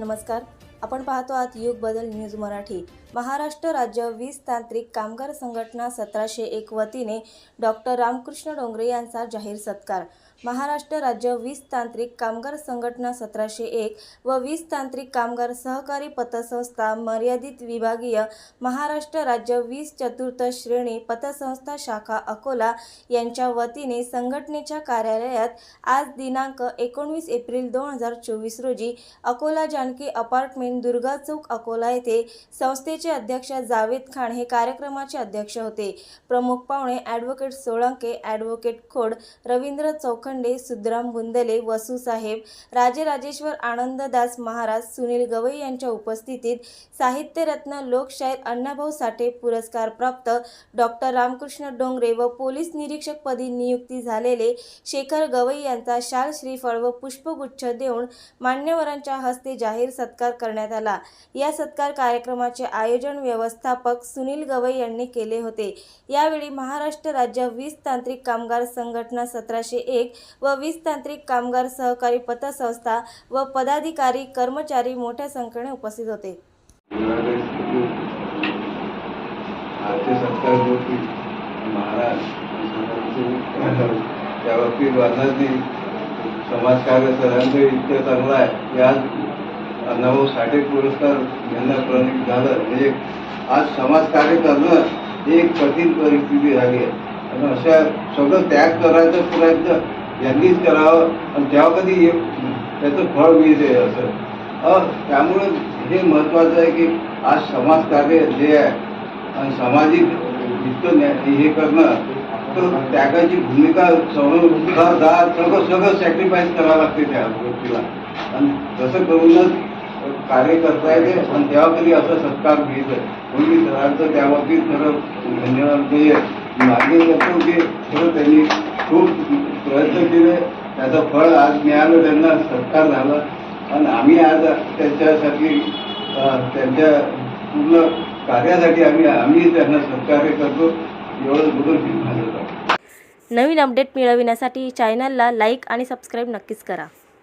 नमस्कार. आपण पाहतो आहात युग बदल न्यूज मराठी. महाराष्ट्र राज्य वीज तांत्रिक कामगार संघटना सतराशे एक वतीने डॉक्टर रामकृष्ण डोंगरे यांचा जाहीर सत्कार. महाराष्ट्र राज्य वीज तांत्रिक कामगार संघटना सतराशे एक व वीज तांत्रिक कामगार सहकारी पतसंस्था मर्यादित विभागीय महाराष्ट्र राज्य वीज चतुर्थ श्रेणी पतसंस्था शाखा अकोला यांच्या वतीने संघटनेच्या कार्यालयात आज दिनांक एकोणवीस एप्रिल दोन हजार चोवीस रोजी अकोला जानकी अपार्टमेंट दुर्गा चौक अकोला येथे संस्थेचे अध्यक्ष जावेद खान हे कार्यक्रमाचे अध्यक्ष होते. प्रमुख पाहुणे ॲडव्होकेट सोळंके ॲडव्होकेट खोड रवींद्र चौखंडे सुद्राम बुंदले वसूसाहेब राजेराजेश्वर आनंददास महाराज सुनील गवई यांच्या उपस्थितीत साहित्यरत्न लोकशाहीर अण्णाभाऊ साठे पुरस्कारप्राप्त डॉक्टर रामकृष्ण डोंगरे व पोलीस निरीक्षकपदी नियुक्ती झालेले शेखर गवई यांचा शाल श्रीफळ व पुष्पगुच्छ देऊन मान्यवरांच्या हस्ते जाहीर सत्कार करण्यात आला. या सत्कार कार्यक्रमाचे आयोजन व्यवस्थापक सुनील गवई यांनी केले होते. यावेळी महाराष्ट्र राज्य वीज तांत्रिक कामगार संघटना सतराशे एक व वीज तांत्रिक कामगार सहकारी पतसंस्था व पदाधिकारी कर्मचारी मोठ्या संख्येने उपस्थित होते. आजचे महाराज त्या बाबतीत वर्णाची समाजकार्य सरांचं इतकं चांगलं आहे. याच नऊ अण्णाभाऊ साठे पुरस्कार यांना प्रणित झालं. म्हणजे आज समाजकार्य करणं हे एक कठीण परिस्थिती झाली आहे. आणि अशा सगळं त्याग करायचा प्रयत्न यांनीच करावं. आणि तेव्हा कधी त्याचं फळ मिळते असं. अ, त्यामुळे हे महत्वाचं आहे की आज समाजकार्य जे आहे आणि सामाजिक जितकं न्या- हे करणं तर त्यागाची भूमिका सगळं सगळं सॅक्रिफाईस करावं लागते त्या गोष्टीला. आणि तसं करूनच कार्य करता येते पण तेव्हा कधी असं सत्कार मिळतं म्हणून मी सरांचं त्या बाबतीत खरं धन्यवाद म्हणजे मागे करतो की खरं त्यांनी खूप प्रयत्न केले. त्याचं फळ आज मिळालं त्यांना सत्कार झाला. आणि आम्ही आज त्यांच्यासाठी त्यांच्या पूर्ण कार्यासाठी आम्ही आम्ही त्यांना सहकार्य करतो. एवढं बोलून मी नवीन अपडेट मिळविण्यासाठी चॅनलला लाईक आणि सबस्क्राईब नक्कीच करा.